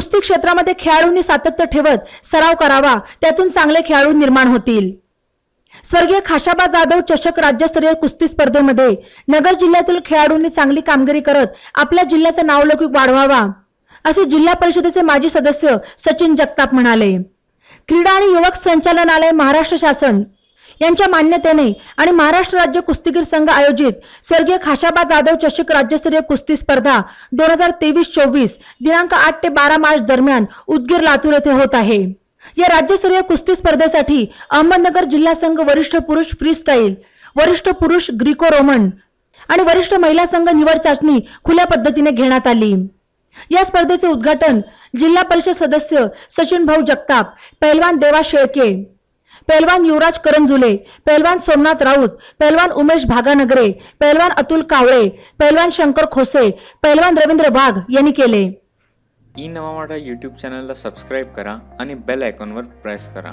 कुस्ती क्षेत्रामध्ये खेळाडूंनी सातत्य ठेवत सराव करावा त्यातून चांगले खेळाडू निर्माण होतील. स्वर्गीय खाशाबा जाधव चषक राज्यस्तरीय कुस्ती स्पर्धेमध्ये नगर जिल्ह्यातील खेळाडूंनी चांगली कामगिरी करत आपल्या जिल्ह्याचा नावलौकिक वाढवावा असे जिल्हा परिषदेचे माजी सदस्य सचिन जगताप म्हणाले. क्रीडा आणि युवक संचालनालय महाराष्ट्र शासन यांच्या मान्यतेने आणि महाराष्ट्र राज्य कुस्तीगीर संघ आयोजित स्वर्गीय खाशाबा जाधव चषक राज्यस्तरीय कुस्ती स्पर्धा दोन हजार तेवीस चोवीस दिनांक आठ ते बारा मार्च दरम्यान उदगीर लातूर येथे होत आहे. या राज्यस्तरीय कुस्ती स्पर्धेसाठी अहमदनगर जिल्हा संघ वरिष्ठ पुरुष फ्री स्टाईल वरिष्ठ पुरुष ग्रीको रोमन आणि वरिष्ठ महिला संघ निवड चाचणी खुल्या पद्धतीने घेण्यात आली. या स्पर्धेचे उद्घाटन जिल्हा परिषद सदस्य सचिन भाऊ जगताप पैलवान देवा शेळके पैलवान युवराज करंजुले पैलवान सोमनाथ राऊत पैलवान उमेश भागानगरे पैलवान अतुल कावळे पैलवान शंकर खोसे पैलवान रवींद्र वाघ यांनी केले. ई नवा मराठा यूट्यूब चॅनलला सबस्क्राईब करा आणि बेल आयकॉनवर प्रेस करा.